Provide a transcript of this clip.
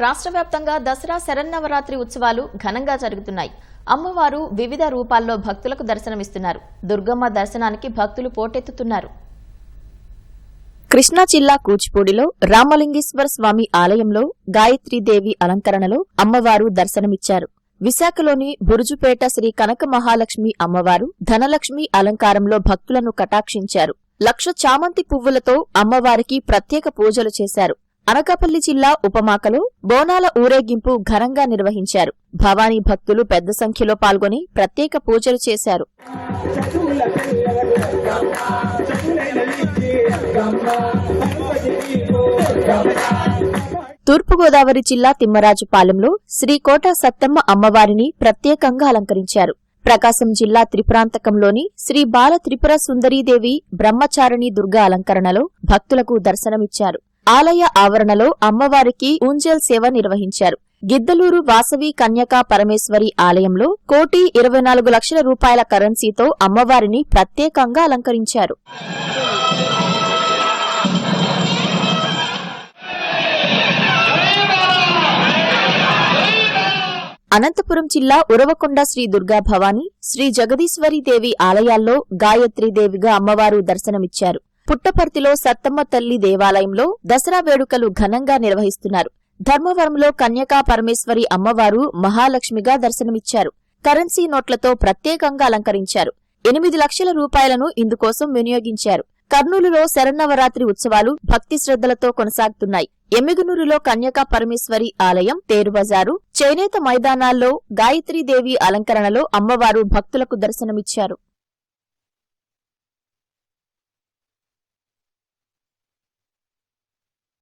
రాష్ట్ర వ్యాప్తంగా దసరా శరన్నవరాత్రి ఉత్సవాలు ఘనంగా జరుగుతున్నాయి. అమ్మవారు వివిధ రూపాల్లో భక్తులకు దర్శనమిస్తున్నారు. దుర్గమ్మ దర్శనానికి భక్తులు పోటెత్తుతున్నారు. కృష్ణా జిల్లా కూచిపూడిలో రామలింగేశ్వర స్వామి ఆలయంలో గాయత్రీదేవి అలంకరణలో అమ్మవారు దర్శనమిచ్చారు. విశాఖలోని బురుజుపేట శ్రీ కనక మహాలక్ష్మి అమ్మవారు ధనలక్ష్మి అలంకారంలో భక్తులను కటాక్షించారు. లక్ష చామంతి పువ్వులతో అమ్మవారికి ప్రత్యేక పూజలు చేశారు. అనకాపల్లి జిల్లా ఉపమాకలో బోనాల ఊరేగింపు ఘనంగా నిర్వహించారు. భవానీ భక్తులు పెద్ద సంఖ్యలో పాల్గొని ప్రత్యేక పూజలు చేశారు. తూర్పుగోదావరి జిల్లా తిమ్మరాజుపాలెంలో శ్రీకోట సత్తమ్మ అమ్మవారిని ప్రత్యేకంగా అలంకరించారు. ప్రకాశం జిల్లా త్రిపురాంతకంలోని శ్రీ బాల త్రిపుర సుందరీదేవి బ్రహ్మచారిణి దుర్గా అలంకరణలో భక్తులకు దర్శనమిచ్చారు. ఆలయ ఆవరణలో అమ్మవారికి ఊంజల్ సేవ నిర్వహించారు. గిద్దలూరు వాసవి కన్యకా పరమేశ్వరి ఆలయంలో కోటి ఇరవై నాలుగు లక్షల రూపాయల కరెన్సీతో అమ్మవారిని ప్రత్యేకంగా అలంకరించారు. అనంతపురం జిల్లా ఉరవకొండ శ్రీ దుర్గా భవాని శ్రీ జగదీశ్వరి దేవి ఆలయాల్లో గాయత్రీదేవిగా అమ్మవారు దర్శనమిచ్చారు. పుట్టపర్తిలో సత్తమ్మ తల్లి దేవాలయంలో దసరా వేడుకలు ఘనంగా నిర్వహిస్తున్నారు. ధర్మవరంలో కన్యకా పరమేశ్వరి అమ్మవారు మహాలక్ష్మిగా దర్శనమిచ్చారు. కరెన్సీ నోట్లతో ప్రత్యేకంగా అలంకరించారు. ఎనిమిది లక్షల రూపాయలను ఇందుకోసం వినియోగించారు. కర్నూలులో శరన్నవరాత్రి ఉత్సవాలు భక్తి శ్రద్ధలతో కొనసాగుతున్నాయి. ఎమ్మిగునూరులో కన్యకా పరమేశ్వరి ఆలయం తేరుబజారు చేనేత మైదానాల్లో గాయత్రీదేవి అలంకరణలో అమ్మవారు భక్తులకు దర్శనమిచ్చారు.